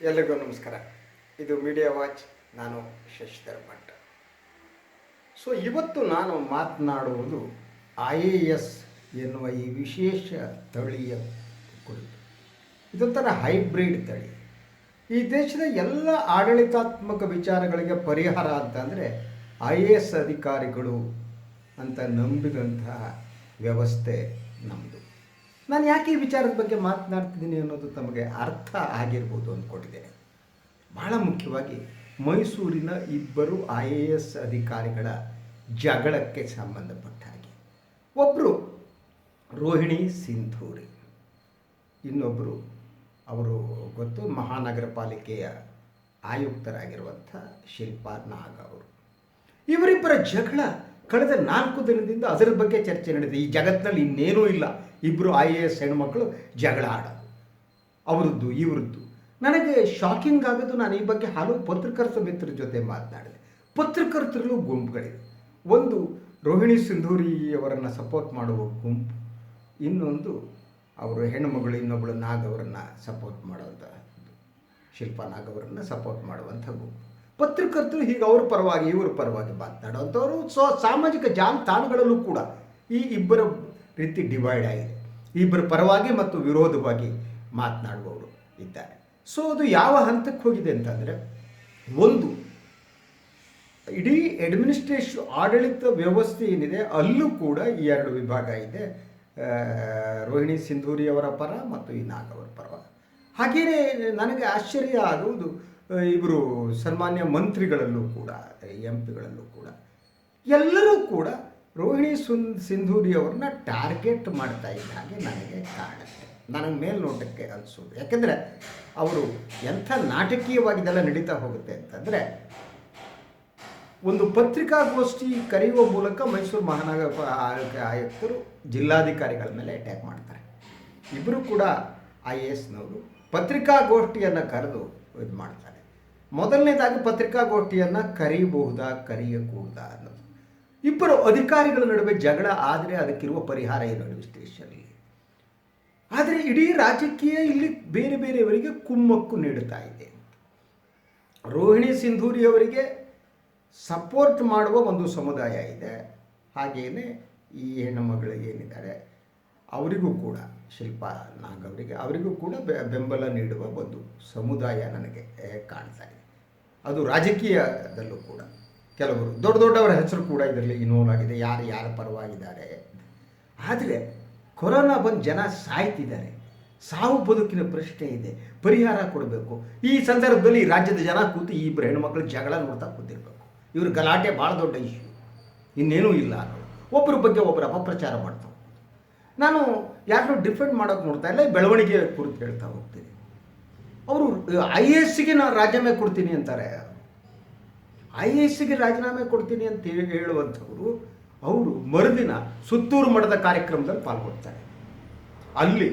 ಎಲ್ರಿಗೂ ನಮಸ್ಕಾರ. ಇದು ಮೀಡಿಯಾ ವಾಚ್ ನಾನು ಶಶಿಧರ್ ಭಟ್ ಸೊ ಇವತ್ತು ನಾನು ಮಾತನಾಡುವುದು ಐ ಎ ಎಸ್ ಎನ್ನುವ ಈ ವಿಶೇಷ ತಳಿಯ ಕುರಿತು. ಇದೊಂಥರ ಹೈಬ್ರಿಡ್ ತಳಿ. ಈ ದೇಶದ ಎಲ್ಲ ಆಡಳಿತಾತ್ಮಕ ವಿಚಾರಗಳಿಗೆ ಪರಿಹಾರ ಅಂತಂದರೆ ಐ ಎ ಎಸ್ ಅಧಿಕಾರಿಗಳು ಅಂತ ನಂಬಿದಂತಹ ವ್ಯವಸ್ಥೆ ನಮ್ಮದು ನಾನು ಯಾಕೆ ಈ ವಿಚಾರದ ಬಗ್ಗೆ ಮಾತನಾಡ್ತಿದ್ದೀನಿ ಅನ್ನೋದು ತಮಗೆ ಅರ್ಥ ಆಗಿರ್ಬೋದು ಅಂದ್ಕೊಂಡಿದ್ದೇನೆ ಬಹಳ ಮುಖ್ಯವಾಗಿ ಮೈಸೂರಿನ ಇಬ್ಬರು ಐ ಎ ಎಸ್ ಅಧಿಕಾರಿಗಳ ಜಗಳಕ್ಕೆ ಸಂಬಂಧಪಟ್ಟ ಹಾಗೆ ಒಬ್ಬರು ರೋಹಿಣಿ ಸಿಂಧೂರಿ ಇನ್ನೊಬ್ಬರು ಅವರು ಗೊತ್ತು ಮಹಾನಗರ ಪಾಲಿಕೆಯ ಆಯುಕ್ತರಾಗಿರುವಂಥ ಶಿಲ್ಪಾ ನಾಗ್ ಅವರು. ಇವರಿಬ್ಬರ ಜಗಳ ಕಳೆದ ನಾಲ್ಕು ದಿನದಿಂದ ಅದರ ಬಗ್ಗೆ ಚರ್ಚೆ ನಡೆದಿದೆ. ಈ ಜಗತ್ತಿನಲ್ಲಿ ಇನ್ನೇನೂ ಇಲ್ಲ. ಇಬ್ಬರು ಐ ಎ ಎಸ್ ಹೆಣ್ಮಕ್ಳು ಜಗಳ ಆಡೋದು. ಅವರದ್ದು, ಇವರದ್ದು. ನನಗೆ ಶಾಕಿಂಗ್ ಆಗೋದು ನಾನು ಈ ಬಗ್ಗೆ ಹಲವು ಪತ್ರಕರ್ತ ಮಿತ್ರರ ಜೊತೆ ಮಾತನಾಡಿದೆ. ಪತ್ರಕರ್ತರಲ್ಲೂ ಗುಂಪುಗಳಿವೆ. ಒಂದು ರೋಹಿಣಿ ಸಿಂಧೂರಿಯವರನ್ನು ಸಪೋರ್ಟ್ ಮಾಡುವ ಗುಂಪು, ಇನ್ನೊಂದು ಅವರು ಹೆಣ್ಣುಮಗಳು ಇನ್ನೊಬ್ಬಳು ನಾಗವರನ್ನು ಸಪೋರ್ಟ್ ಮಾಡುವಂಥ ಶಿಲ್ಪಾ ನಾಗವರನ್ನು ಸಪೋರ್ಟ್ ಮಾಡುವಂಥ ಗುಂಪು. ಪತ್ರಕರ್ತರು ಹೀಗೆ ಅವ್ರ ಪರವಾಗಿ, ಇವ್ರ ಪರವಾಗಿ ಮಾತನಾಡುವಂಥವರು, ಸೊ ಸಾಮಾಜಿಕ ಜಾಲತಾಣಗಳಲ್ಲೂ ಕೂಡ ಈ ಇಬ್ಬರ ರೀತಿ ಡಿವೈಡ್ ಆಗಿದೆ. ಇಬ್ಬರ ಪರವಾಗಿ ಮತ್ತು ವಿರೋಧವಾಗಿ ಮಾತನಾಡುವವರು ಇದ್ದಾರೆ. ಸೊ ಅದು ಯಾವ ಹಂತಕ್ಕೆ ಹೋಗಿದೆ ಅಂತಂದರೆ, ಒಂದು, ಇಡೀ ಅಡ್ಮಿನಿಸ್ಟ್ರೇಷನ್ ಆಡಳಿತ ವ್ಯವಸ್ಥೆ ಏನಿದೆ, ಅಲ್ಲೂ ಕೂಡ ಈ ಎರಡು ವಿಭಾಗ ಇದೆ. ರೋಹಿಣಿ ಸಿಂಧೂರಿ ಅವರ ಪರ ಮತ್ತು ಈ ನಾಗ್ ಅವರ ಪರ. ಹಾಗೆಯೇ ನನಗೆ ಆಶ್ಚರ್ಯ ಆಗುವುದು ಇವರು ಸನ್ಮಾನ್ಯ ಮಂತ್ರಿಗಳಲ್ಲೂ ಕೂಡ, ಎಂ ಕೂಡ, ಎಲ್ಲರೂ ಕೂಡ ರೋಹಿಣಿ ಸುನ್ ಸಿಂಧೂರಿ ಅವ್ರನ್ನ ಟಾರ್ಗೆಟ್ ಮಾಡ್ತಾ ಇದ್ದ ಹಾಗೆ ನನಗೆ ಕಾಣುತ್ತೆ. ನನಗೆ ಮೇಲ್ನೋಟಕ್ಕೆ ಅನಿಸೋದು. ಯಾಕೆಂದರೆ ಅವರು ಎಂಥ ನಾಟಕೀಯವಾಗಿ ಇದೆಲ್ಲ ನಡೀತಾ ಹೋಗುತ್ತೆ ಅಂತಂದರೆ ಒಂದು ಪತ್ರಿಕಾಗೋಷ್ಠಿ ಕರೆಯುವ ಮೂಲಕ ಮೈಸೂರು ಮಹಾನಗರ ಆಯುಕ್ತರು ಜಿಲ್ಲಾಧಿಕಾರಿಗಳ ಮೇಲೆ ಅಟ್ಯಾಕ್ ಮಾಡ್ತಾರೆ. ಇಬ್ಬರು ಕೂಡ ಐ ಎ ಎಸ್ನವರು ಪತ್ರಿಕಾಗೋಷ್ಠಿಯನ್ನು ಕರೆದು ಇದು ಮಾಡ್ತಾರೆ ಮೊದಲನೇದಾಗಿ ಪತ್ರಿಕಾಗೋಷ್ಠಿಯನ್ನು ಕರೀಬಹುದಾ, ಕರೆಯಕೂಡದಾ ಅನ್ನೋದು. ಇಬ್ಬರು ಅಧಿಕಾರಿಗಳ ನಡುವೆ ಜಗಳ ಆದರೆ ಅದಕ್ಕಿರುವ ಪರಿಹಾರ ಏನು ಅಡ್ಮಿನಿಸ್ಟ್ರೇಷನ್ಲಿ ಆದರೆ ಇಡೀ ರಾಜಕೀಯ ಇಲ್ಲಿ ಬೇರೆ ಬೇರೆಯವರಿಗೆ ಕುಮ್ಮಕ್ಕು ನೀಡುತ್ತಾ ಇದೆ. ರೋಹಿಣಿ ಸಿಂಧೂರಿ ಅವರಿಗೆ ಸಪೋರ್ಟ್ ಮಾಡುವ ಒಂದು ಸಮುದಾಯ ಇದೆ. ಹಾಗೆಯೇ ಈ ಹೆಣ್ಣು ಮಗಳು ಏನಿದ್ದಾರೆ, ಅವರಿಗೂ ಕೂಡ ಶಿಲ್ಪಾ ನಾಗ್ ಅವರಿಗೆ, ಅವರಿಗೂ ಕೂಡ ಬೆಂಬಲ ನೀಡುವ ಒಂದು ಸಮುದಾಯ ನನಗೆ, ಕಾಣ್ತಾ ಇದೆ. ಅದು ರಾಜಕೀಯದಲ್ಲೂ ಕೂಡ. ಕೆಲವರು ದೊಡ್ಡ ದೊಡ್ಡವರ ಹೆಸರು ಕೂಡ ಇದರಲ್ಲಿ ಇನ್ವಾಲ್ವ್ ಆಗಿದೆ ಯಾರು ಯಾರ ಪರವಾಗಿದ್ದಾರೆ. ಆದರೆ ಕೊರೋನಾ ಬಂದು ಜನ ಸಾಯ್ತಿದ್ದಾರೆ. ಸಾವು ಬದುಕಿನ ಪ್ರಶ್ನೆ ಇದೆ, ಪರಿಹಾರ ಕೊಡಬೇಕು. ಈ ಸಂದರ್ಭದಲ್ಲಿ ರಾಜ್ಯದ ಜನ ಕೂತು ಈ ಇಬ್ಬರು ಹೆಣ್ಮಕ್ಳು ಜಗಳ ನೋಡ್ತಾ ಕೂತಿರ್ಬೇಕು. ಇವ್ರ ಗಲಾಟೆ ಭಾಳ ದೊಡ್ಡ ಇಶ್ಯೂ ಇನ್ನೇನೂ ಇಲ್ಲ ಒಬ್ಬರ ಬಗ್ಗೆ ಒಬ್ಬರು ಅಪಪ್ರಚಾರ ಮಾಡ್ತಾ ನಾನು ಯಾರನ್ನೂ ಡಿಫೆಂಡ್ ಮಾಡೋಕೆ ನೋಡ್ತಾ ಇಲ್ಲ ಬೆಳವಣಿಗೆ ಕುರಿತು ಹೇಳ್ತಾ ಹೋಗ್ತೀನಿ. ಅವರು ಐ ಎ ಎಸ್ಸಿಗೆ ನಾನು ರಾಜೀನಾಮೆ ಕೊಡ್ತೀನಿ ಅಂತಾರೆ. ಐ ಎ ಎಸ್ಸಿಗೆ ರಾಜೀನಾಮೆ ಕೊಡ್ತೀನಿ ಅಂತ ಹೇಳಿ ಹೇಳುವಂಥವರು, ಅವರು ಮರುದಿನ ಸುತ್ತೂರು ಮಠದ ಕಾರ್ಯಕ್ರಮದಲ್ಲಿ ಪಾಲ್ಗೊಳ್ತಾರೆ. ಅಲ್ಲಿ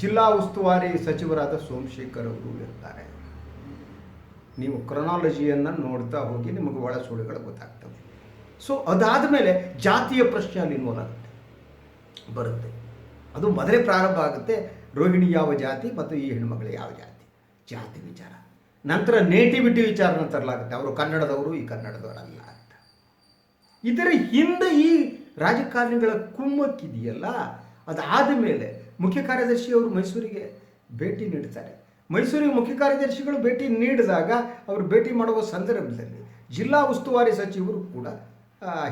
ಜಿಲ್ಲಾ ಉಸ್ತುವಾರಿ ಸಚಿವರಾದ ಸೋಮಶೇಖರ್ ಅವರು ಇರ್ತಾರೆ. ನೀವು ಕ್ರೊನಾಲಜಿಯನ್ನು ನೋಡ್ತಾ ಹೋಗಿ ನಿಮಗೆ ಒಳ ಸುಳಿಗಳು ಗೊತ್ತಾಗ್ತವೆ. ಸೊ ಅದಾದ ಮೇಲೆ ಜಾತಿಯ ಪ್ರಶ್ನೆ ಅಲ್ಲಿ ಇನ್ವಾಲ್ವ್ ಬರುತ್ತೆ. ಅದು ಮೊದಲೇ ಪ್ರಾರಂಭ ಆಗುತ್ತೆ. ರೋಹಿಣಿ ಯಾವ ಜಾತಿ ಮತ್ತು ಈ ಹೆಣ್ಮಗಳು ಯಾವ ಜಾತಿ? ಜಾತಿ ವಿಚಾರ. ನಂತರ ನೇಟಿವಿಟಿ ವಿಚಾರನ ತರಲಾಗುತ್ತೆ. ಅವರು ಕನ್ನಡದವರು, ಈ ಕನ್ನಡದವರಲ್ಲ ಅಂತ. ಇದರ ಹಿಂದೆ ಈ ರಾಜಕಾರಣಿಗಳ ಕುಮ್ಮಕ್ಕಿದೆಯಲ್ಲ, ಅದಾದ ಮೇಲೆ ಮುಖ್ಯ ಕಾರ್ಯದರ್ಶಿ ಅವರು ಮೈಸೂರಿಗೆ ಭೇಟಿ ನೀಡ್ತಾರೆ. ಮೈಸೂರಿಗೆ ಮುಖ್ಯ ಕಾರ್ಯದರ್ಶಿಗಳು ಭೇಟಿ ನೀಡಿದಾಗ ಅವರು ಭೇಟಿ ಮಾಡುವ ಸಂದರ್ಭದಲ್ಲಿ ಜಿಲ್ಲಾ ಉಸ್ತುವಾರಿ ಸಚಿವರು ಕೂಡ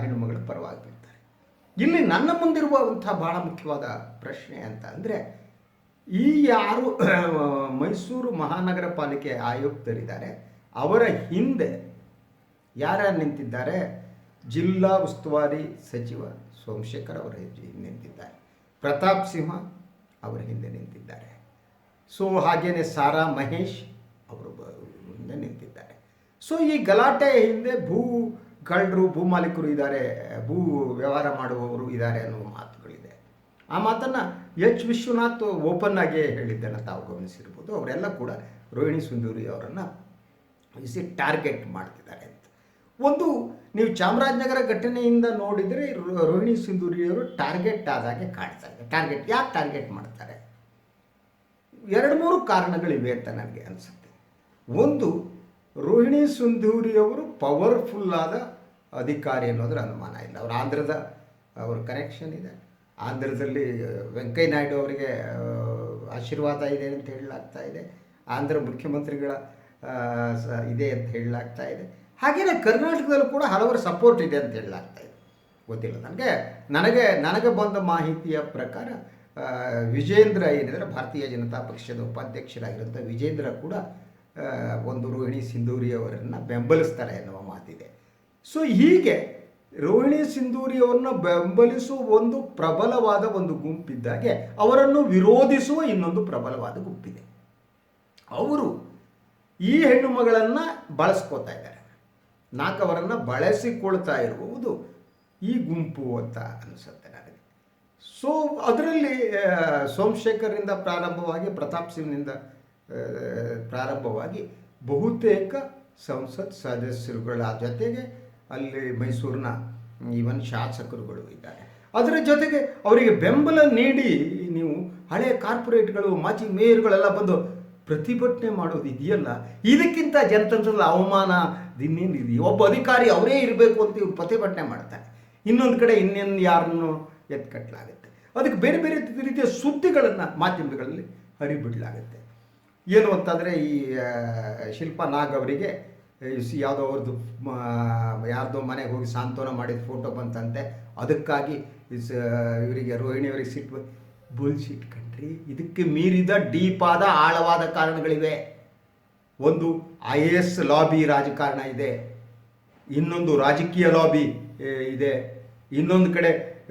ಹೆಣ್ಣುಮಗಳ ಪರವಾಗಿ ಬಿಡ್ತಾರೆ ಇಲ್ಲಿ ನನ್ನ ಮುಂದಿರುವಂಥ ಬಹಳ ಮುಖ್ಯವಾದ ಪ್ರಶ್ನೆ ಅಂತ ಅಂದರೆ ಈ ಯಾರು ಮೈಸೂರು ಮಹಾನಗರ ಪಾಲಿಕೆ ಆಯುಕ್ತರಿದ್ದಾರೆ, ಅವರ ಹಿಂದೆ ಯಾರ್ಯಾರು ನಿಂತಿದ್ದಾರೆ? ಜಿಲ್ಲಾ ಉಸ್ತುವಾರಿ ಸಚಿವ ಸೋಮಶೇಖರ್ ಅವರ ನಿಂತಿದ್ದಾರೆ. ಪ್ರತಾಪ್ ಸಿಂಹ ಅವರ ಹಿಂದೆ ನಿಂತಿದ್ದಾರೆ. ಸೊ, ಹಾಗೇನೆ ಸಾರಾ ಮಹೇಶ್ ಅವರು ಮುಂದೆ ನಿಂತಿದ್ದಾರೆ. ಸೊ, ಈ ಗಲಾಟೆ ಹಿಂದೆ ಭೂ ಕಳ್ಳರು ಭೂ ಮಾಲೀಕರು ಇದ್ದಾರೆ, ಭೂ ವ್ಯವಹಾರ ಮಾಡುವವರು ಇದ್ದಾರೆ ಅನ್ನೋ ಮಾತುಗಳಿದೆ ಆ ಮಾತನ್ನು ಎಚ್ ವಿಶ್ವನಾಥ್ ಓಪನ್ ಆಗಿ ಹೇಳಿದ್ದನ್ನು ತಾವು ಗಮನಿಸಿರ್ಬೋದು. ಅವರೆಲ್ಲ ಕೂಡ ರೋಹಿಣಿ ಸುಂದೂರಿ ಅವರನ್ನು ಇಸಿ ಟಾರ್ಗೆಟ್ ಮಾಡ್ತಿದ್ದಾರೆ ಅಂತ. ಒಂದು ನೀವು ಚಾಮರಾಜನಗರ ಘಟನೆಯಿಂದ ನೋಡಿದರೆ ರೋಹಿಣಿ ಸಿಂಧೂರಿಯವರು ಟಾರ್ಗೆಟ್ ಆದಾಗೆ ಕಾಣ್ತಾ ಇದೆ. ಟಾರ್ಗೆಟ್, ಯಾಕೆ ಟಾರ್ಗೆಟ್ ಮಾಡ್ತಾರೆ? ಎರಡು ಮೂರು ಕಾರಣಗಳಿವೆ ಅಂತ ನನಗೆ ಅನಿಸುತ್ತೆ. ಒಂದು, ರೋಹಿಣಿ ಸಿಂಧೂರಿಯವರು ಪವರ್ಫುಲ್ ಆದ ಅಧಿಕಾರಿ ಅನ್ನೋದ್ರ ಅನುಮಾನ ಇಲ್ಲ. ಅವರು ಆಂಧ್ರದ, ಅವ್ರ ಕನೆಕ್ಷನ್ ಇದೆ. ಆಂಧ್ರದಲ್ಲಿ, ವೆಂಕಯ್ಯ ನಾಯ್ಡು ಅವರಿಗೆ ಆಶೀರ್ವಾದ ಇದೆ ಅಂತ ಹೇಳಲಾಗ್ತಾ ಇದೆ. ಆಂಧ್ರ ಮುಖ್ಯಮಂತ್ರಿಗಳ ಇದೆ ಅಂತ ಹೇಳಲಾಗ್ತಾ ಇದೆ. ಹಾಗೆಯೇ ಕರ್ನಾಟಕದಲ್ಲೂ ಕೂಡ ಹಲವರು ಸಪೋರ್ಟ್ ಇದೆ ಅಂತ ಹೇಳಲಾಗ್ತಾ ಇದೆ. ಗೊತ್ತಿಲ್ಲ ನನಗೆ. ನನಗೆ ನನಗೆ ಬಂದ ಮಾಹಿತಿಯ ಪ್ರಕಾರ ವಿಜೇಂದ್ರ ಏನಿದ್ರೆ ಭಾರತೀಯ ಜನತಾ ಪಕ್ಷದ ಉಪಾಧ್ಯಕ್ಷರಾಗಿರುವಂಥ ವಿಜೇಂದ್ರ ಕೂಡ ಒಂದು ರೋಹಿಣಿ ಸಿಂಧೂರಿ ಅವರನ್ನು ಬೆಂಬಲಿಸ್ತಾರೆ ಎನ್ನುವ ಮಾತಿದೆ. ಸೊ ಹೀಗೆ ರೋಹಿಣಿ ಸಿಂಧೂರಿಯವರನ್ನ ಬೆಂಬಲಿಸುವ ಒಂದು ಪ್ರಬಲವಾದ ಒಂದು ಗುಂಪಿದ್ದಾಗೆ ಅವರನ್ನು ವಿರೋಧಿಸುವ ಇನ್ನೊಂದು ಪ್ರಬಲವಾದ ಗುಂಪಿದೆ. ಅವರು ಈ ಹೆಣ್ಣು ಮಗಳನ್ನು ಬಳಸ್ಕೋತಾ ಇದ್ದಾರೆ. ನಾಲ್ಕವರನ್ನು ಬಳಸಿಕೊಳ್ತಾ ಇರುವುದು ಈ ಗುಂಪು ಅಂತ ಅನಿಸುತ್ತೆ ನನಗೆ. ಸೊ ಅದರಲ್ಲಿ ಸೋಮಶೇಖರ್ನಿಂದ ಪ್ರಾರಂಭವಾಗಿ, ಪ್ರತಾಪ್ ಸಿಂಗ್ನಿಂದ ಪ್ರಾರಂಭವಾಗಿ ಬಹುತೇಕ ಸಂಸತ್ ಸದಸ್ಯರುಗಳ ಜೊತೆಗೆ ಅಲ್ಲಿ ಮೈಸೂರಿನ ಈವನ್ ಶಾಸಕರುಗಳು ಇದ್ದಾರೆ. ಅದರ ಜೊತೆಗೆ ಅವರಿಗೆ ಬೆಂಬಲ ನೀಡಿ ನೀವು ಹಳೆ ಕಾರ್ಪೊರೇಟ್ಗಳು, ಮಾಜಿ ಮೇಯರ್ಗಳೆಲ್ಲ ಬಂದು ಪ್ರತಿಭಟನೆ ಮಾಡೋದು ಇದೆಯಲ್ಲ? ಇದಕ್ಕಿಂತ ಜನತಂತ್ರದ ಅವಮಾನ, ಇನ್ನೇನು ಇದೆಯಾ ಒಬ್ಬ ಅಧಿಕಾರಿ ಅವರೇ ಇರಬೇಕು ಅಂತ ಇವ್ರು ಪ್ರತಿಭಟನೆ ಮಾಡ್ತಾರೆ. ಇನ್ನೊಂದು ಕಡೆ ಇನ್ನೇನು ಯಾರನ್ನು ಎತ್ಕಟ್ಟಲಾಗುತ್ತೆ ಅದಕ್ಕೆ ಬೇರೆ ಬೇರೆ ರೀತಿಯ ಸುದ್ದಿಗಳನ್ನು ಮಾಧ್ಯಮಗಳಲ್ಲಿ ಹರಿಬಿಡಲಾಗುತ್ತೆ. ಏನು ಅಂತಂದರೆ ಈ ಶಿಲ್ಪಾ ನಾಗ್ ಅವರಿಗೆ ಸಿ- ಯಾವುದೋ ಅವ್ರದ್ದು ಯಾರ್ದೋ ಮನೆಗೆ ಹೋಗಿ ಸಾಂತ್ವನ ಮಾಡಿದ ಫೋಟೋ ಬಂತಂತೆ. ಅದಕ್ಕಾಗಿ ಇಸ್ ಇವರಿಗೆ ರೋಹಿಣಿಯವರಿಗೆ ಸಿಟ್ಟು ಬುಲ್ಶಿಟ್ ಕಣ್ರಿ. ಇದಕ್ಕೆ ಮೀರಿದ ಡೀಪಾದ ಆಳವಾದ ಕಾರಣಗಳಿವೆ. ಒಂದು ಐ ಎ ಎಸ್ ಲಾಬಿ ರಾಜಕಾರಣ ಇದೆ. ಇನ್ನೊಂದು ರಾಜಕೀಯ ಲಾಬಿ ಇದೆ. ಇನ್ನೊಂದು ಕಡೆ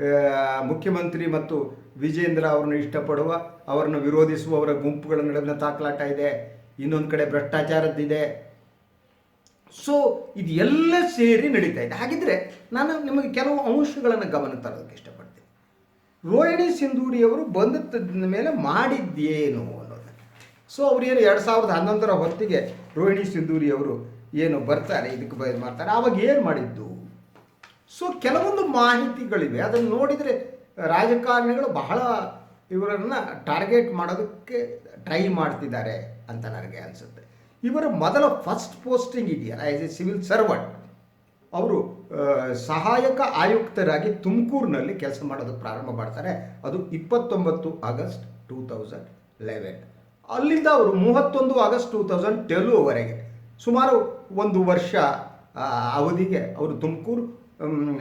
ಮುಖ್ಯಮಂತ್ರಿ ಮತ್ತು ವಿಜೇಂದ್ರ ಅವರನ್ನು ಇಷ್ಟಪಡುವ, ಅವರನ್ನು ವಿರೋಧಿಸುವವರ ಗುಂಪುಗಳ ನಡುವಿನ ತಾಕಲಾಟ ಇದೆ. ಇನ್ನೊಂದು ಕಡೆ ಭ್ರಷ್ಟಾಚಾರದ್ದಿದೆ. ಸೊ ಇದು ಎಲ್ಲ ಸೇರಿ ನಡೀತಾ ಇದೆ. ಹಾಗಿದ್ರೆ ನಾನು ನಿಮಗೆ ಕೆಲವು ಅಂಶಗಳನ್ನು ಗಮನ ತರೋದಕ್ಕೆ ಇಷ್ಟಪಡ್ತೀನಿ. ರೋಹಿಣಿ ಸಿಂಧೂರಿಯವರು ಬಂದ ಮೇಲೆ ಮಾಡಿದ್ದೇನು ಅನ್ನೋದನ್ನು ಸೊ ಅವ್ರು ಏನು ಎರಡು ಸಾವಿರದ ಹನ್ನೊಂದರ ಹೊತ್ತಿಗೆ ರೋಹಿಣಿ ಸಿಂಧೂರಿಯವರು ಏನು ಬರ್ತಾರೆ, ಇದಕ್ಕೆ ಬಯಲು ಮಾಡ್ತಾರೆ, ಆವಾಗ ಏನು ಮಾಡಿದ್ದು? ಸೊ ಕೆಲವೊಂದು ಮಾಹಿತಿಗಳಿವೆ. ಅದನ್ನು ನೋಡಿದರೆ ರಾಜಕಾರಣಿಗಳು ಬಹಳ ಇವರನ್ನು ಟಾರ್ಗೆಟ್ ಮಾಡೋದಕ್ಕೆ ಟ್ರೈ ಮಾಡ್ತಿದ್ದಾರೆ ಅಂತ ನನಗೆ ಅನಿಸುತ್ತೆ. ಇವರ ಮೊದಲ ಫಸ್ಟ್ ಪೋಸ್ಟಿಂಗ್ ಇದೆಯಲ್ಲ ಆ್ಯಸ್ ಎ ಸಿವಿಲ್ ಸರ್ವೆಂಟ್ ಅವರು ಸಹಾಯಕ ಆಯುಕ್ತರಾಗಿ ತುಮಕೂರಿನಲ್ಲಿ ಕೆಲಸ ಮಾಡೋದಕ್ಕೆ ಪ್ರಾರಂಭ ಮಾಡ್ತಾರೆ. ಅದು ಇಪ್ಪತ್ತೊಂಬತ್ತು ಆಗಸ್ಟ್ ಟೂ ತೌಸಂಡ್ ಲೆವೆನ್ ಅಲ್ಲಿಂದ ಅವರು ಮೂವತ್ತೊಂದು ಆಗಸ್ಟ್ ಟೂ ತೌಸಂಡ್ ಟೆಲ್ವರೆಗೆ ಸುಮಾರು ಒಂದು ವರ್ಷ ಅವಧಿಗೆ ಅವರು ತುಮಕೂರು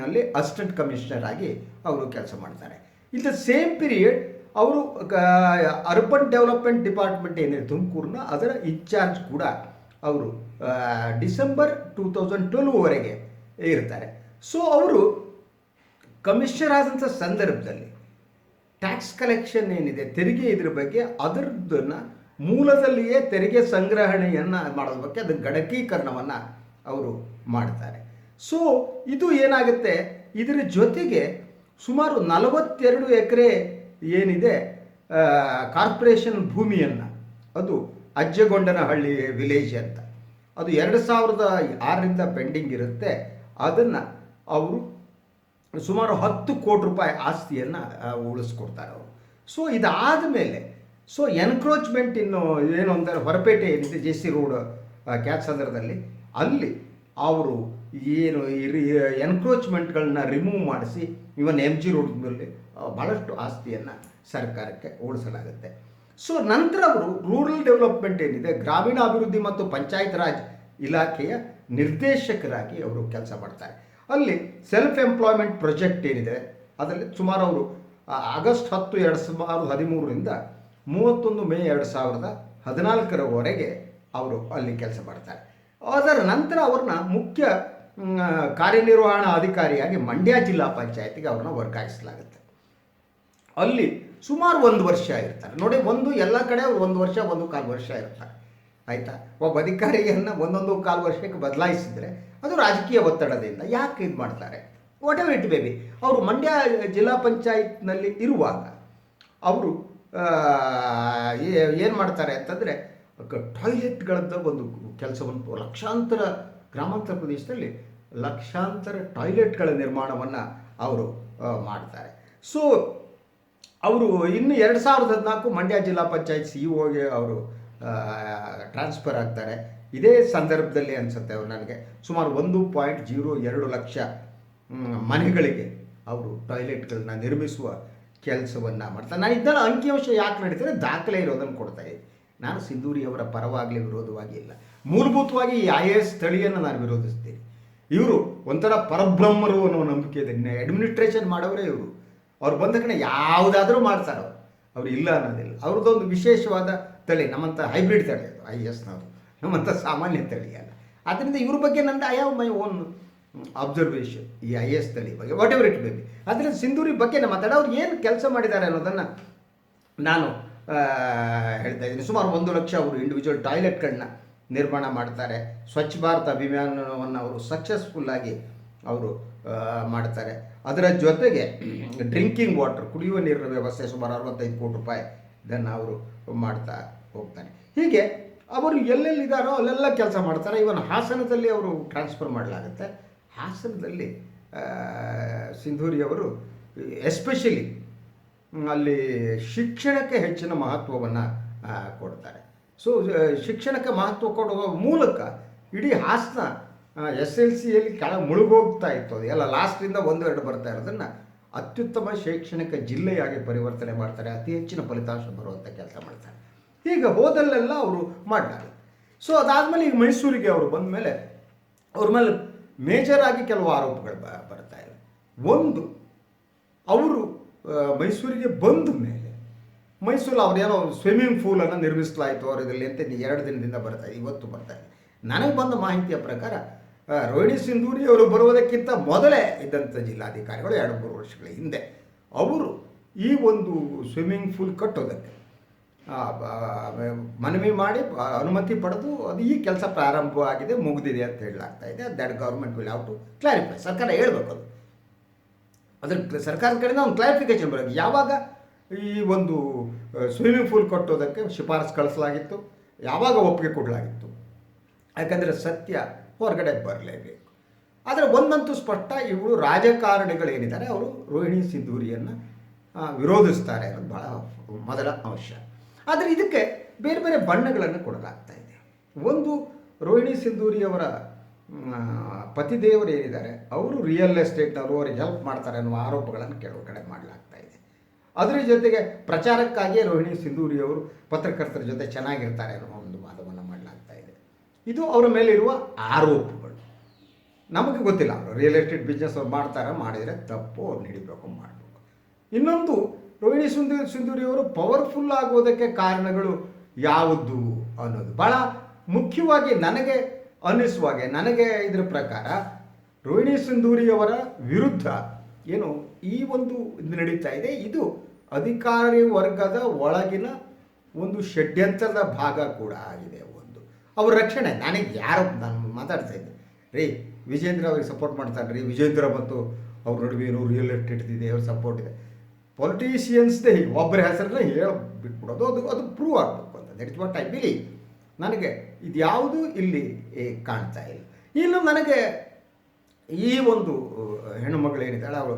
ಅಲ್ಲಿ ಅಸಿಸ್ಟೆಂಟ್ ಕಮಿಷನರ್ ಆಗಿ ಅವರು ಕೆಲಸ ಮಾಡ್ತಾರೆ. ಇನ್ ದ ಸೇಮ್ ಪೀರಿಯಡ್ ಅವರು ಅರ್ಬನ್ ಡೆವಲಪ್ಮೆಂಟ್ ಡಿಪಾರ್ಟ್ಮೆಂಟ್ ಏನಿದೆ, ತುಮಕೂರಿನ, ಅದರ ಇನ್ಚಾರ್ಜ್ ಕೂಡ ಅವರು ಡಿಸೆಂಬರ್ ಟೂ ತೌಸಂಡ್ ಟ್ವೆಲ್ವ್ವರೆಗೆ ಇರ್ತಾರೆ. ಸೊ ಅವರು ಕಮಿಷನರ್ ಆದಂಥ ಸಂದರ್ಭದಲ್ಲಿ ಟ್ಯಾಕ್ಸ್ ಕಲೆಕ್ಷನ್ ಏನಿದೆ, ತೆರಿಗೆ ಇದ್ರ ಬಗ್ಗೆ ಅದರದ್ದನ್ನು ಮೂಲದಲ್ಲಿಯೇ ತೆರಿಗೆ ಸಂಗ್ರಹಣೆಯನ್ನು ಮಾಡೋದ್ರ ಬಗ್ಗೆ ಅದರ ಗಣಕೀಕರಣವನ್ನು ಅವರು ಮಾಡ್ತಾರೆ. ಸೊ ಇದು ಏನಾಗುತ್ತೆ? ಇದರ ಜೊತೆಗೆ ಸುಮಾರು ನಲವತ್ತೆರಡು ಎಕರೆ ಏನಿದೆ ಕಾರ್ಪೊರೇಷನ್ ಭೂಮಿಯನ್ನು, ಅದು ಅಜ್ಜಗೊಂಡನಹಳ್ಳಿ ವಿಲೇಜ್ ಅಂತ. ಅದು ಎರಡು ಸಾವಿರದ ಆರರಿಂದ ಪೆಂಡಿಂಗ್ ಇರುತ್ತೆ. ಅದನ್ನು ಅವರು ಸುಮಾರು ಹತ್ತು ಕೋಟಿ ರೂಪಾಯಿ ಆಸ್ತಿಯನ್ನು ಉಳಿಸ್ಕೊಡ್ತಾರೆ ಅವರು. ಸೊ ಇದಾದ ಮೇಲೆ ಸೊ ಎನ್ಕ್ರೋಚ್ಮೆಂಟ್ ಇನ್ನು ಏನು ಅಂದರೆ ಹೊರಪೇಟೆ ಏನಿದೆ ಜೆ ಸಿ ರೋಡ್ ಕ್ಯಾತ್ಸಂದ್ರದಲ್ಲಿ ಅಲ್ಲಿ ಅವರು ಏನು ಎನ್ಕ್ರೋಚ್ಮೆಂಟ್ಗಳನ್ನ ರಿಮೂವ್ ಮಾಡಿಸಿ ಇವನ್ ಎಂ ಜಿ ರೋಡ್ನಲ್ಲಿ ಭಾಳಷ್ಟು ಆಸ್ತಿಯನ್ನು ಸರ್ಕಾರಕ್ಕೆ ಉಳಿಸಲಾಗುತ್ತೆ ಸೊ ನಂತರ ಅವರು ರೂರಲ್ ಡೆವಲಪ್ಮೆಂಟ್ ಏನಿದೆ, ಗ್ರಾಮೀಣಾಭಿವೃದ್ಧಿ ಮತ್ತು ಪಂಚಾಯತ್ ರಾಜ್ ಇಲಾಖೆಯ ನಿರ್ದೇಶಕರಾಗಿ ಅವರು ಕೆಲಸ ಮಾಡ್ತಾರೆ. ಅಲ್ಲಿ ಸೆಲ್ಫ್ ಎಂಪ್ಲಾಯ್ಮೆಂಟ್ ಪ್ರಾಜೆಕ್ಟ್ ಏನಿದೆ, ಅದರಲ್ಲಿ ಸುಮಾರು ಅವರು ಆಗಸ್ಟ್ ಹತ್ತು, ಎರಡು ಸಾವಿರದ ಹದಿಮೂರರಿಂದ ಮೂವತ್ತೊಂದು ಮೇ ಎರಡು ಸಾವಿರದ ಹದಿನಾಲ್ಕರವರೆಗೆ ಅವರು ಅಲ್ಲಿ ಕೆಲಸ ಮಾಡ್ತಾರೆ. ಅದರ ನಂತರ ಅವ್ರನ್ನ ಮುಖ್ಯ ಕಾರ್ಯನಿರ್ವಹಣಾ ಅಧಿಕಾರಿಯಾಗಿ ಮಂಡ್ಯ ಜಿಲ್ಲಾ ಪಂಚಾಯತಿಗೆ ಅವ್ರನ್ನ ವರ್ಗಾಯಿಸಲಾಗುತ್ತೆ. ಅಲ್ಲಿ ಸುಮಾರು ಒಂದು ವರ್ಷ ಇರ್ತಾರೆ. ನೋಡಿ, ಒಂದು ಎಲ್ಲ ಕಡೆ ಅವ್ರು ಒಂದು ವರ್ಷ, ಒಂದು ಕಾಲು ವರ್ಷ ಇರ್ತಾರೆ. ಆಯಿತಾ? ಒಬ್ಬ ಅಧಿಕಾರಿಯನ್ನು ಒಂದೊಂದು ಕಾಲು ವರ್ಷಕ್ಕೆ ಬದಲಾಯಿಸಿದರೆ ಅದು ರಾಜಕೀಯ ಒತ್ತಡದಿಂದ ಯಾಕೆ ಇದು ಮಾಡ್ತಾರೆ? ವಾಟ್ ಎವರ್ ಇಟ್ ಬೇಬಿ ಅವರು ಮಂಡ್ಯ ಜಿಲ್ಲಾ ಪಂಚಾಯತ್ನಲ್ಲಿ ಇರುವಾಗ ಅವರು ಏನು ಮಾಡ್ತಾರೆ ಅಂತಂದರೆ ಟಾಯ್ಲೆಟ್ಗಳಂತ ಒಂದು ಕೆಲಸವನ್ನು ಲಕ್ಷಾಂತರ ಗ್ರಾಮಾಂತರ ಪ್ರದೇಶದಲ್ಲಿ ಲಕ್ಷಾಂತರ ಟಾಯ್ಲೆಟ್ಗಳ ನಿರ್ಮಾಣವನ್ನು ಅವರು ಮಾಡ್ತಾರೆ. ಸೊ ಅವರು ಇನ್ನು ಎರಡು ಸಾವಿರದ ಹದಿನಾಲ್ಕು ಮಂಡ್ಯ ಜಿಲ್ಲಾ ಪಂಚಾಯತ್ ಸಿ ಇಒಗೆ ಅವರು ಟ್ರಾನ್ಸ್ಫರ್ ಆಗ್ತಾರೆ. ಇದೇ ಸಂದರ್ಭದಲ್ಲಿ ಅನಿಸುತ್ತೆ ಅವ್ರು ನನಗೆ. ಸುಮಾರು ಒಂದು ಪಾಯಿಂಟ್ ಜೀರೋ ಎರಡು ಲಕ್ಷ ಮನೆಗಳಿಗೆ ಅವರು ಟಾಯ್ಲೆಟ್ಗಳನ್ನ ನಿರ್ಮಿಸುವ ಕೆಲಸವನ್ನು ಮಾಡ್ತಾರೆ. ನಾನು ಇದನ್ನು ಅಂಕಿಅಂಶ ಯಾಕೆ ನಡೀತಾರೆ ದಾಖಲೆ ಇರೋದನ್ನು ಕೊಡ್ತಾ ಇದ್ದೀನಿ. ನಾನು ಸಿಂಧೂರಿ ಅವರ ಪರವಾಗಲಿ ವಿರೋಧವಾಗಿ ಇಲ್ಲ. ಮೂಲಭೂತವಾಗಿ ಈ ಐ ಎ ಎಸ್ ಸ್ಥಳೀಯನ್ನು ನಾನು ವಿರೋಧಿಸ್ತೀನಿ. ಇವರು ಒಂಥರ ಪರಬ್ರಹ್ಮರು ಅನ್ನೋ ನಂಬಿಕೆ ಇದೆ ಅಡ್ಮಿನಿಸ್ಟ್ರೇಷನ್ ಮಾಡೋರೇ ಇವರು. ಅವ್ರು ಬಂದ ಕಡೆ ಯಾವುದಾದ್ರೂ ಮಾಡ್ತಾರೆ ಅವರು. ಇಲ್ಲ ಅನ್ನೋದಿಲ್ಲ. ಅವ್ರದ್ದೊಂದು ವಿಶೇಷವಾದ ತಳಿ, ನಮ್ಮಂಥ ಹೈಬ್ರಿಡ್ ತಳಿ ಅದು ಐ ಎಸ್ನವರು ನಮ್ಮಂಥ ಸಾಮಾನ್ಯ ತಳಿ ಅಲ್ಲ ಆದ್ದರಿಂದ ಇವ್ರ ಬಗ್ಗೆ ನಂದು I have my own observation ಈ ಐ ಎಸ್ ತಳಿ ಬಗ್ಗೆ ವಾಟ್ ಎವರ್ ಇಟ್ ಬೇಬಿ ಆದ್ದರಿಂದ ಸಿಂಧೂರಿ ಬಗ್ಗೆ ನಮ್ಮ ಮಾತಾಡ ಅವ್ರು ಏನು ಕೆಲಸ ಮಾಡಿದ್ದಾರೆ ಅನ್ನೋದನ್ನು ನಾನು ಹೇಳ್ತಾ ಇದ್ದೀನಿ. ಸುಮಾರು ಒಂದು ಲಕ್ಷ ಅವರು ಇಂಡಿವಿಜುವಲ್ ಟಾಯ್ಲೆಟ್ಗಳನ್ನ ನಿರ್ಮಾಣ ಮಾಡ್ತಾರೆ. ಸ್ವಚ್ಛ ಭಾರತ ಅಭಿಯಾನವನ್ನು ಅವರು ಸಕ್ಸಸ್ಫುಲ್ಲಾಗಿ ಅವರು ಮಾಡ್ತಾರೆ. ಅದರ ಜೊತೆಗೆ ಡ್ರಿಂಕಿಂಗ್ ವಾಟರ್ ಕುಡಿಯುವ ನೀರಿನ ವ್ಯವಸ್ಥೆ ಸುಮಾರು ಅರವತ್ತೈದು ಕೋಟಿ ರೂಪಾಯಿ ಇದನ್ನು ಅವರು ಮಾಡ್ತಾ ಹೋಗ್ತಾರೆ. ಹೀಗೆ ಅವರು ಎಲ್ಲೆಲ್ಲಿದ್ದಾರೋ ಅಲ್ಲೆಲ್ಲ ಕೆಲಸ ಮಾಡ್ತಾರೆ. ಇವನ್ ಹಾಸನದಲ್ಲಿ ಅವರು ಟ್ರಾನ್ಸ್ಫರ್ ಮಾಡಲಾಗುತ್ತೆ. ಹಾಸನದಲ್ಲಿ ಸಿಂಧೂರಿಯವರು ಎಸ್ಪೆಷಲಿ ಅಲ್ಲಿ ಶಿಕ್ಷಣಕ್ಕೆ ಹೆಚ್ಚಿನ ಮಹತ್ವವನ್ನು ಕೊಡ್ತಾರೆ. ಸೊ ಶಿಕ್ಷಣಕ್ಕೆ ಮಹತ್ವ ಕೊಡುವ ಮೂಲಕ ಇಡೀ ಹಾಸನ ಎಸ್ ಎಲ್ ಸಿಯಲ್ಲಿ ಕೆಳಗೆ ಮುಳುಗೋಗ್ತಾ ಇತ್ತು ಅದು. ಎಲ್ಲ ಲಾಸ್ಟಿಂದ ಒಂದು ಎರಡು ಬರ್ತಾ ಇರೋದನ್ನು ಅತ್ಯುತ್ತಮ ಶೈಕ್ಷಣಿಕ ಜಿಲ್ಲೆಯಾಗಿ ಪರಿವರ್ತನೆ ಮಾಡ್ತಾರೆ. ಅತಿ ಹೆಚ್ಚಿನ ಫಲಿತಾಂಶ ಬರುವಂಥ ಕೆಲಸ ಮಾಡ್ತಾರೆ. ಈಗ ಹೋದಲ್ಲೆಲ್ಲ ಅವರು ಮಾಡ್ತಾರೆ. ಸೊ ಅದಾದಮೇಲೆ ಈಗ ಮೈಸೂರಿಗೆ ಅವರು ಬಂದ ಮೇಲೆ ಅವ್ರ ಮೇಲೆ ಮೇಜರ್ ಆಗಿ ಕೆಲವು ಆರೋಪಗಳು ಬ, ಬರ್ತಾ ಇದೆ ಒಂದು, ಅವರು ಮೈಸೂರಿಗೆ ಬಂದ ಮೇಲೆ ಮೈಸೂರು ಅವ್ರೇನೋ ಸ್ವಿಮ್ಮಿಂಗ್ ಪೂಲನ್ನು ನಿರ್ಮಿಸಲಾಯಿತು ಅವ್ರ ಇದರಲ್ಲಿ ಅಂತ ಎರಡು ದಿನದಿಂದ ಬರ್ತಾ, ಇವತ್ತು ಬರ್ತಾ ಇದೆ ನನಗೆ ಬಂದ ಮಾಹಿತಿಯ ಪ್ರಕಾರ ರೋಹಿಣಿ ಸಿಂಧೂರಿ ಅವರು ಬರುವುದಕ್ಕಿಂತ ಮೊದಲೇ ಇದ್ದಂಥ ಜಿಲ್ಲಾಧಿಕಾರಿಗಳು ಎರಡು ಮೂರು ವರ್ಷಗಳ ಹಿಂದೆ ಅವರು ಈ ಒಂದು ಸ್ವಿಮ್ಮಿಂಗ್ ಫೂಲ್ ಕಟ್ಟೋದಕ್ಕೆ ಮನವಿ ಮಾಡಿ ಅನುಮತಿ ಪಡೆದು ಅದು ಈ ಕೆಲಸ ಪ್ರಾರಂಭವಾಗಿದೆ, ಮುಗಿದಿದೆ ಅಂತ ಹೇಳಲಾಗ್ತಾ ಇದೆ. That government will have to clarify ಸರ್ಕಾರ ಹೇಳ್ಬೇಕು ಅದು. ಅದ್ರ ಸರ್ಕಾರ ಕಡೆಯಿಂದ ಒಂದು ಕ್ಲಾರಿಫಿಕೇಶನ್ ಬರೋದು ಯಾವಾಗ ಈ ಒಂದು ಸ್ವಿಮ್ಮಿಂಗ್ ಫೂಲ್ ಕಟ್ಟೋದಕ್ಕೆ ಶಿಫಾರಸು ಕಳಿಸಲಾಗಿತ್ತು? ಯಾವಾಗ ಒಪ್ಪಿಗೆ ಕೊಡಲಾಗಿತ್ತು? ಯಾಕಂದರೆ ಸತ್ಯ ಹೊರಗಡೆ ಬರಲೇಬೇಕು. ಆದರೆ ಒಂದಂತೂ ಸ್ಪಷ್ಟ ಇವರು ರಾಜಕಾರಣಿಗಳೇನಿದ್ದಾರೆ ಅವರು ರೋಹಿಣಿ ಸಿಂಧೂರಿಯನ್ನು ಆ, ವಿರೋಧಿಸ್ತಾರೆ ಅನ್ನೋದು ಬಹಳ ಮೊದಲ ಅಂಶ. ಆದರೆ ಇದಕ್ಕೆ ಬೇರೆ ಬೇರೆ ಬಣ್ಣಗಳನ್ನು ಕೊಡಲಾಗ್ತಾ ಇದೆ. ಒಂದು ರೋಹಿಣಿ ಸಿಂಧೂರಿಯವರ ಪತಿದೇವರು ಏನಿದ್ದಾರೆ ಅವರು ರಿಯಲ್ ಎಸ್ಟೇಟ್ನವರು ಅವ್ರಿಗೆ ಹೆಲ್ಪ್ ಮಾಡ್ತಾರೆ ಅನ್ನುವ ಆರೋಪಗಳನ್ನು ಕೆಲವು ಕಡೆ ಮಾಡಲಾಗ್ತಾ ಇದೆ. ಅದರ ಜೊತೆಗೆ ಪ್ರಚಾರಕ್ಕಾಗಿಯೇ ರೋಹಿಣಿ ಸಿಂಧೂರಿಯವರು ಪತ್ರಕರ್ತರ ಜೊತೆ ಚೆನ್ನಾಗಿರ್ತಾರೆ ಅನ್ನೋ ಒಂದು ವಾದವನ್ನು ಮಾಡಲಾಗ್ತಾ ಇದೆ ಇದು ಅವರ ಮೇಲಿರುವ ಆರೋಪಗಳು. ನಮಗೆ ಗೊತ್ತಿಲ್ಲ ರಿಯಲ್ ಎಸ್ಟೇಟ್ ಬಿಸ್ನೆಸ್ ಅವ್ರು ಮಾಡ್ತಾರೆ, ಮಾಡಿದರೆ ತಪ್ಪು, ಅವ್ರು ನಡಿಬೇಕು, ಮಾಡಬೇಕು. ಇನ್ನೊಂದು, ರೋಹಿಣಿ ಸುಂದರಿ ಸುಂದರಿಯವರು ಪವರ್ಫುಲ್ ಆಗೋದಕ್ಕೆ ಕಾರಣಗಳು ಯಾವುದು ಅನ್ನೋದು. ಭಾಳ ಮುಖ್ಯವಾಗಿ ನನಗೆ ಅನ್ನಿಸುವಾಗೆ ನನಗೆ ಇದರ ಪ್ರಕಾರ ರೋಹಿಣಿ ಸಿಂಧೂರಿಯವರ ವಿರುದ್ಧ ಏನು ಈ ಒಂದು ಇದು ನಡೀತಾ ಇದೆ. ಇದು ಅಧಿಕಾರಿ ವರ್ಗದ ಒಳಗಿನ ಒಂದು ಷಡ್ಯಂತ್ರದ ಭಾಗ ಕೂಡ ಆಗಿದೆ. ಅವ್ರ ರಕ್ಷಣೆ. ನನಗೆ ಯಾರು ನಾನು ಮಾತಾಡ್ತಾ ಇದ್ದೆ. ರೀ ವಿಜೇಂದ್ರ ಅವ್ರಿಗೆ ಸಪೋರ್ಟ್ ಮಾಡ್ತಾನೆ ರೀ. ವಿಜೇಂದ್ರ ಮತ್ತು ಅವ್ರ ನಡುವೆ ಏನೋ ರಿಯಲ್ ಎಸ್ಟೇಟ್ ಇದೆ ಅವ್ರ ಸಪೋರ್ಟ್ ಇದೆ. ಪೊಲಿಟಿಷಿಯನ್ಸ್ದೇ ಒಬ್ಬರ ಹೆಸರನ್ನ ಹೇಳಿ ಬಿಟ್ಬಿಡೋದು. ಅದು ಅದು ಪ್ರೂವ್ ಆಗಬೇಕು ಅಂತ. That is what I believe ನನಗೆ ಇದ್ಯಾವುದು ಇಲ್ಲಿ ಏ, ಕಾಣ್ತಾ ಇಲ್ಲ. ಇನ್ನು ನನಗೆ ಈ ಒಂದು ಹೆಣ್ಣು ಮಗಳೇನಿದ್ದಾಳೆ ಅವಳು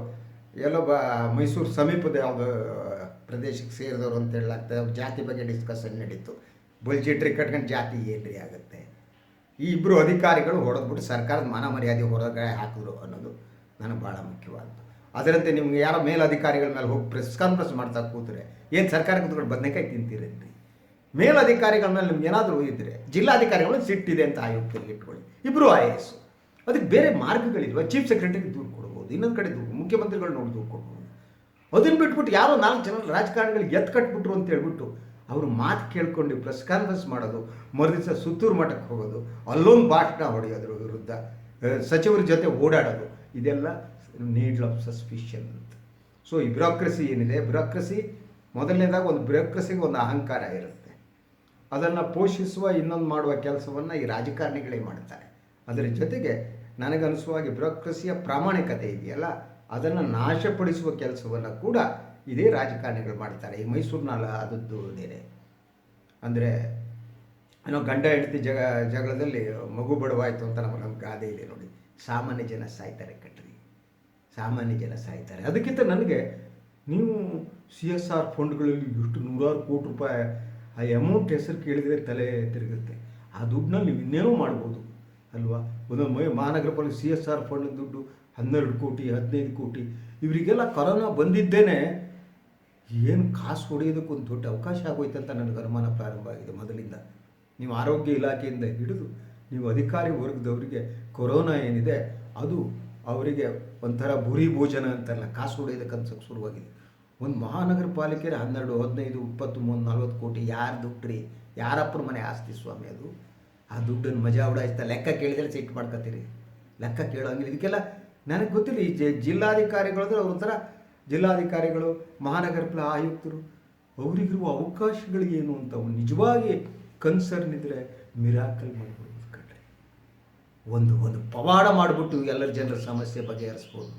ಎಲ್ಲೋ ಬ ಮೈಸೂರು ಸಮೀಪದ ಯಾವುದೋ ಪ್ರದೇಶಕ್ಕೆ ಸೇರಿದವರು ಅಂತ ಹೇಳಲಾಗ್ತದೆ. ಅವ್ರ ಜಾತಿ ಬಗ್ಗೆ ಡಿಸ್ಕಷನ್ ನಡೀತು. ಬಲ್ಜಿಟ್ರಿ ಕಟ್ಕೊಂಡು ಜಾತಿ ಏನ್ರಿ ಆಗುತ್ತೆ? ಈ ಇಬ್ಬರು ಅಧಿಕಾರಿಗಳು ಹೊಡೆದ್ಬಿಟ್ಟು ಸರ್ಕಾರದ ಮಾನ ಮರ್ಯಾದೆ ಹೊರಗಡೆ ಹಾಕಿದ್ರು ಅನ್ನೋದು ನನಗೆ ಭಾಳ ಮುಖ್ಯವಾದದ್ದು ಅದರಂತೆ ನಿಮ್ಗೆ ಯಾರೋ ಮೇಲಧಿಕಾರಿಗಳ ಮೇಲೆ ಹೋಗಿ ಪ್ರೆಸ್ ಕಾನ್ಫರೆನ್ಸ್ ಮಾಡ್ತಾ ಕೂತ್ರೆ ಏನು ಸರ್ಕಾರ ಕೂತ್ಕೊಂಡು ಬದನೆಕಾಯಿ ತಿಂತೀರೇನ್ರಿ? ಮೇಲಧಿಕಾರಿಗಳ ಮೇಲೆ ನಿಮ್ಗೆ ಏನಾದರೂ ಇದ್ದರೆ ಜಿಲ್ಲಾಧಿಕಾರಿಗಳು ಸಿಟ್ಟಿದೆ ಅಂತ ಆಯುಕ್ತರಿಗೆ ಇಟ್ಕೊಳ್ಳಿ. ಇಬ್ಬರು ಐ ಎ ಎಸ್ ಅದಕ್ಕೆ ಬೇರೆ ಮಾರ್ಗಗಳಿಲ್ವ? ಚೀಫ್ ಸೆಕ್ರೆಟರಿಗೆ ದೂರು ಕೊಡ್ಬೋದು, ಇನ್ನೊಂದು ಕಡೆ ದೂರು ಮುಖ್ಯಮಂತ್ರಿಗಳು ನೋಡಿ ದೂರು ಕೊಡ್ಬೋದು. ಅದನ್ನು ಬಿಟ್ಬಿಟ್ಟು ಯಾರೋ ನಾಲ್ಕು ಜನ ರಾಜಕಾರಣಿಗಳಿಗೆ ಎತ್ತು ಕಟ್ಬಿಟ್ರು ಅಂತ ಹೇಳ್ಬಿಟ್ಟು ಅವರು ಮಾತು ಕೇಳ್ಕೊಂಡು ಪ್ರೆಸ್ ಕಾನ್ಫರೆನ್ಸ್ ಮಾಡೋದು, ಮರುದಿವಸ ಸುತ್ತೂರು ಮಠಕ್ಕೆ ಹೋಗೋದು, ಅಲ್ಲೊಂದು ಭಾಷಣ ಹೊಡೆಯೋದ್ರ ವಿರುದ್ಧ ಸಚಿವರ ಜೊತೆ ಓಡಾಡೋದು, ಇದೆಲ್ಲ ನೀಡ್ಲ್ ಆಫ್ ಸಸ್ಪಿಷನ್ ಅಂತ. ಸೊ ಈ ಬ್ಯೂರೋಕ್ರಸಿ ಏನಿದೆ ಬ್ಯೂರೋಕ್ರಸಿ ಮೊದಲನೇದಾಗ ಒಂದು ಬ್ಯೂರೋಕ್ರಸಿಗೆ ಒಂದು ಅಹಂಕಾರ ಇರುತ್ತೆ. ಅದನ್ನು ಪೋಷಿಸುವ, ಇನ್ನೊಂದು ಮಾಡುವ ಕೆಲಸವನ್ನು ಈ ರಾಜಕಾರಣಿಗಳೇ ಮಾಡ್ತಾರೆ. ಅದರ ಜೊತೆಗೆ ನನಗನ್ನಿಸುವಾಗೆ ಬ್ಯೂರೋಕ್ರಸಿಯ ಪ್ರಾಮಾಣಿಕತೆ ಇದೆಯಲ್ಲ, ಅದನ್ನು ನಾಶಪಡಿಸುವ ಕೆಲಸವನ್ನು ಕೂಡ ಇದೇ ರಾಜಕಾರಣಿಗಳು ಮಾಡ್ತಾರೆ. ಈ ಮೈಸೂರಿನಲ್ಲ ಅದದ್ದು ಬೇರೆ ಅಂದರೆ, ಏನೋ ಗಂಡ ಹೆಂಡತಿ ಜಗ, ಜಗಳದಲ್ಲಿ ಮಗು ಬಡವಾಯಿತು ಅಂತ ನಮ್ಮ ನಮ್ಮ ಗಾದೆ ಇದೆ ನೋಡಿ. ಸಾಮಾನ್ಯ ಜನ ಸಾಯ್ತಾರೆ ಕಟ್ರಿ ಸಾಮಾನ್ಯ ಜನ ಸಾಯ್ತಾರೆ. ಅದಕ್ಕಿಂತ ನನಗೆ, ನೀವು ಸಿ ಎಸ್ ಆರ್ ಫಂಡ್ಗಳಲ್ಲಿ ಎಷ್ಟು ನೂರಾರು ಕೋಟಿ ರೂಪಾಯಿ ಆ ಅಮೌಂಟ್ ಹೆಸರು ಕೇಳಿದರೆ ತಲೆ ತಿರುಗುತ್ತೆ. ಆ ದುಡ್ಡನ್ನ ನೀವು ಇನ್ನೇನೋ ಮಾಡ್ಬೋದು, ಅಲ್ವಾ? ಒಂದೊಂದು ಮಹಾನಗರ ಪಾಲಿಕೆ ಸಿ ಎಸ್ ಆರ್ ಫಂಡ್ ದುಡ್ಡು ಹನ್ನೆರಡು ಕೋಟಿ, ಹದಿನೈದು ಕೋಟಿ. ಇವರಿಗೆಲ್ಲ ಕೊರೋನಾ ಬಂದಿದ್ದೇನೆ. ಏನು ಕಾಸು ಹೊಡೆಯೋದಕ್ಕೊಂದು ದೊಡ್ಡ ಅವಕಾಶ ಆಗೋಯ್ತಂತ ನನಗೆ ಅನುಮಾನ ಪ್ರಾರಂಭ ಆಗಿದೆ ಮೊದಲಿಂದ. ನೀವು ಆರೋಗ್ಯ ಇಲಾಖೆಯಿಂದ ಹಿಡಿದು ನೀವು ಅಧಿಕಾರಿ ವರ್ಗದವರಿಗೆ ಕೊರೋನಾ ಏನಿದೆ, ಅದು ಅವರಿಗೆ ಒಂಥರ ಭೂರಿ ಭೋಜನ ಅಂತಲ್ಲ, ಕಾಸು ಹೊಡೆಯೋದಕ್ಕೆ ಅನ್ಸೋಕ್ಕೆ ಶುರುವಾಗಿದೆ. ಒಂದು ಮಹಾನಗರ ಪಾಲಿಕೆ ಹನ್ನೆರಡು, ಹದಿನೈದು, ಇಪ್ಪತ್ತು, ಮೂವತ್ತು, ನಲ್ವತ್ತು ಕೋಟಿ ಯಾರು ದುಡ್ಡ್ರಿ ಯಾರಪ್ಪನ ಮನೆ ಆಸ್ತಿ ಸ್ವಾಮಿ ಅದು? ಆ ದುಡ್ಡನ್ನು ಮಜಾ ಉಡಾಯಿಸ್ತಾ ಲೆಕ್ಕ ಕೇಳಿದ್ರೆ ಸಿಟ್ಟು ಮಾಡ್ಕೊತೀರಿ ಲೆಕ್ಕ ಕೇಳೋಂಗಿಲ್ಲ ಇದಕ್ಕೆಲ್ಲ ನನಗೆ ಗೊತ್ತಿಲ್ಲ, ಈ ಜಿಲ್ಲಾಧಿಕಾರಿಗಳಂದ್ರೆ ಅವ್ರ ಒಂಥರ ಜಿಲ್ಲಾಧಿಕಾರಿಗಳು, ಮಹಾನಗರ ಆಯುಕ್ತರು, ಅವರಿಗಿರುವ ಅವಕಾಶಗಳು ಏನು ಅಂತ ನಿಜವಾಗಿ ಕನ್ಸರ್ನ್ ಇದ್ದರೆ ಮಿರಾಕಲ್ ಮಾಡ್ಬೋದು ಕಣ್ರಿ. ಒಂದು ಒಂದು ಪವಾಡ ಮಾಡಿಬಿಟ್ಟು ಎಲ್ಲರ ಜನರ ಸಮಸ್ಯೆ ಬಗೆಹರಿಸ್ಬೋದು,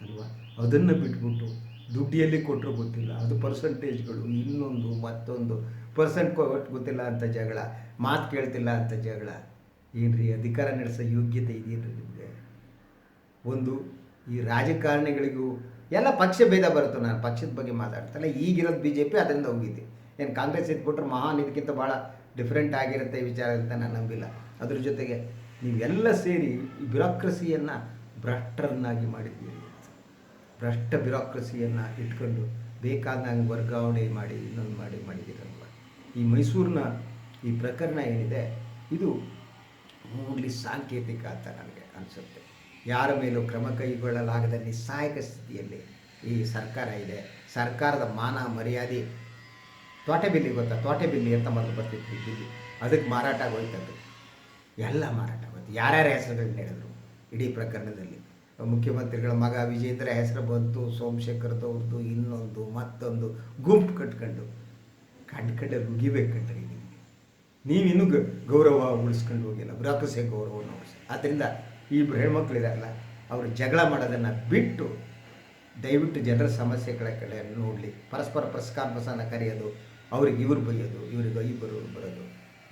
ಅಲ್ವಾ? ಅದನ್ನು ಬಿಟ್ಬಿಟ್ಟು ದುಡ್ಡಿಯಲ್ಲಿ ಕೊಟ್ಟರು ಗೊತ್ತಿಲ್ಲ, ಅದು ಪರ್ಸೆಂಟೇಜ್ಗಳು ಇನ್ನೊಂದು, ಮತ್ತೊಂದು ಪರ್ಸೆಂಟ್ ಕೊಟ್ಟು ಗೊತ್ತಿಲ್ಲ ಅಂತ ಜಗಳ, ಮಾತು ಕೇಳ್ತಿಲ್ಲ ಅಂತ ಜಗಳ. ಏನ್ರಿ, ಅಧಿಕಾರ ನಡೆಸೋ ಯೋಗ್ಯತೆ ಇದೆಯಲ್ಲ ನಿಮಗೆ? ಒಂದು, ಈ ರಾಜಕಾರಣಿಗಳಿಗೂ ಎಲ್ಲ ಪಕ್ಷ ಭೇದ ಬರುತ್ತೆ. ನಾನು ಪಕ್ಷದ ಬಗ್ಗೆ ಮಾತಾಡ್ತಲ್ಲ, ಈಗಿರೋದು ಬಿ ಜೆ ಪಿ ಅದರಿಂದ ಹೋಗಿದೆ. ಏನು ಕಾಂಗ್ರೆಸ್ ಇದ್ಬಿಟ್ರೆ ಮಹಾನ್, ಇದಕ್ಕಿಂತ ಭಾಳ ಡಿಫ್ರೆಂಟ್ ಆಗಿರುತ್ತೆ ಈ ವಿಚಾರ ಅಂತ ನಾನು ನಂಬಿಲ್ಲ. ಅದ್ರ ಜೊತೆಗೆ ನೀವೆಲ್ಲ ಸೇರಿ ಈ ಬ್ಯೂರೋಕ್ರಸಿಯನ್ನು ಭ್ರಷ್ಟರನ್ನಾಗಿ ಮಾಡಿದ್ದೀರಿ. ಭ್ರಷ್ಟ ಬ್ಯೂರೋಕ್ರಸಿಯನ್ನು ಇಟ್ಕೊಂಡು ಬೇಕಾದಂಗೆ ವರ್ಗಾವಣೆ ಮಾಡಿ, ಇನ್ನೊಂದು ಮಾಡಿ ಮಾಡಿದ್ದೀರಲ್ವ ಈ ಮೈಸೂರಿನ ಈ ಪ್ರಕರಣ ಏನಿದೆ, ಇದು ಓನ್ಲಿ ಸಾಂಕೇತಿಕ ಅಂತ ನನಗೆ ಅನಿಸುತ್ತೆ. ಯಾರ ಮೇಲೂ ಕ್ರಮ ಕೈಗೊಳ್ಳಲಾಗದ ನಿಸ್ಸಹಾಯಕ ಸ್ಥಿತಿಯಲ್ಲಿ ಈ ಸರ್ಕಾರ ಇದೆ. ಸರ್ಕಾರದ ಮಾನ ಮರ್ಯಾದೆ ತೋಟೆ ಬಿಲ್ಲಿ ಗೊತ್ತಾ? ತೋಟೆ ಬಿಲ್ಲಿ ಅಂತ ಮೊದಲು ಬರ್ತಿತ್ತು ಬಿಲ್ಲಿ. ಅದಕ್ಕೆ ಮಾರಾಟ ಹೋಯ್ತದ್ದು ಎಲ್ಲ ಮಾರಾಟ ಹೋಯ್ತು ಯಾರ್ಯಾರ ಹೆಸರುಗಳನ್ನ ಹೇಳಿದ್ರು ಇಡೀ ಪ್ರಕರಣದಲ್ಲಿ? ಮುಖ್ಯಮಂತ್ರಿಗಳ ಮಗ ವಿಜೇಂದ್ರ ಹೆಸರು ಬಂತು ಸೋಮಶೇಖರ್ದವ್ರದ್ದು ಇನ್ನೊಂದು, ಮತ್ತೊಂದು, ಗುಂಪು ಕಟ್ಕೊಂಡು. ಕಂಡು ಕಂಡು ಅಂತ ನಿಮಗೆ. ನೀವಿನ್ನೂ ಗೌರವ ಉಳಿಸ್ಕೊಂಡು ಹೋಗಿಲ್ಲ ಬ್ರಾಕಸೆ ಗೌರವವನ್ನು ಉಳಿಸಿ. ಆದ್ದರಿಂದ ಈ ಹೆಣ್ಮಕ್ಳಿದಾರಲ್ಲ, ಅವರು ಜಗಳ ಮಾಡೋದನ್ನು ಬಿಟ್ಟು ದಯವಿಟ್ಟು ಜನರ ಸಮಸ್ಯೆಗಳ ಕಡೆ ನೋಡಲಿ. ಪರಸ್ಪರ ಪ್ರಸ್ಕಾಂಪಸನ ಕರೆಯೋದು, ಅವ್ರಿಗೆ ಇವ್ರು ಬೈಯೋದು, ಇವ್ರಿಗೆ ಇಬ್ಬರು ಬರೋದು.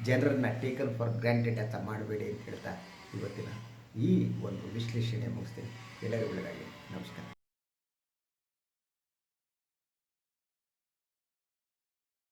ಜನರನ್ನು ಟೇಕನ್ ಫಾರ್ ಗ್ರ್ಯಾಂಟೆಡ್ ಅಂತ ಮಾಡಬೇಡಿ ಅಂತ ಹೇಳ್ತಾ ಇವತ್ತಿನ ಈ ಒಂದು ವಿಶ್ಲೇಷಣೆ ಮುಗಿಸ್ತೀನಿ. ಎಲ್ಲರಿಗೂ ಒಳ್ಳೆಯದಾಗಿ ನಮಸ್ಕಾರ.